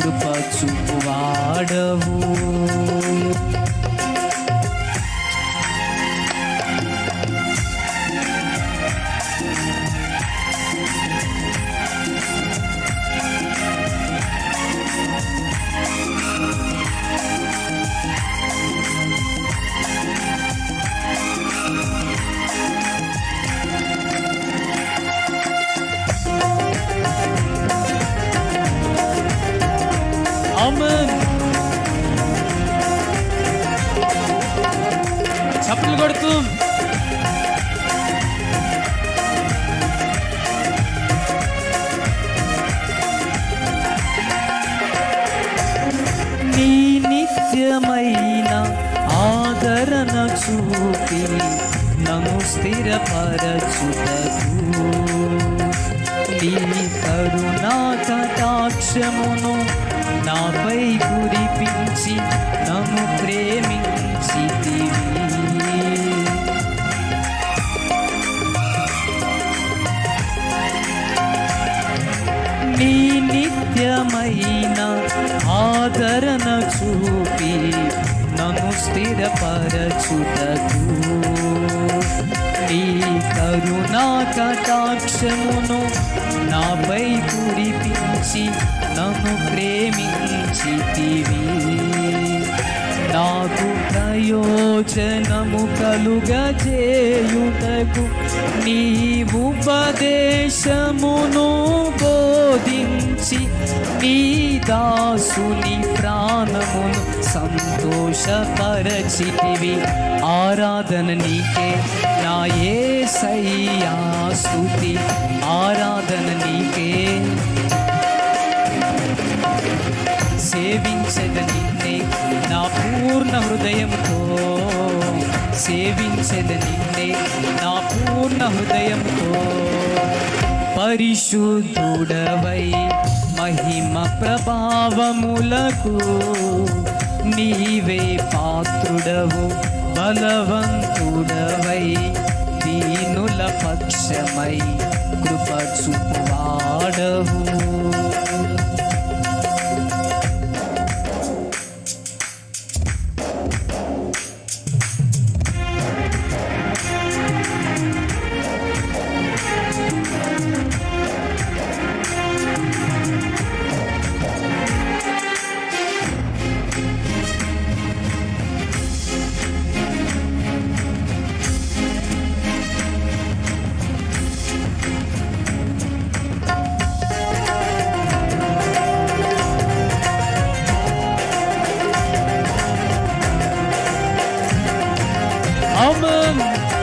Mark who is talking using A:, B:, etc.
A: కృప చూపువాడవు ఆమేన్ చప్పట్లు కొడుతూ నీ నిత్యమైన ఆదరణ చూపి నన్ను స్థిరపరచుటకు. నీ కరుణా కటాక్షమును నాపై కురిపించి నన్ను ప్రేమించి నీ నిత్యమైన ఆదరణ చూపి నన్ను స్థిరపరచుటకు. నీ కరుణా కటాక్షమును నాపై కు కురిపించి నన్ను ప్రేమించితివి. నాకు ప్రయోజనము కలుగజేయుటకు నీ ఉపదేశమును బోధించి నీ దాసుని ప్రాణమును సంతోషపరచితివి. ఆరాధన నీకే నా ఏ స్తుతి. ఆరాధన నీకే హృదయంతో సేవించద నిన్నే నా పూర్ణ హృదయంతో. పరిశుద్ధుడవై మహిమ ప్రభావములకు నీవే పాత్రుడవు బలవంతుడవై దీనుల పక్షమై కృప చూపువాడవు. Amen.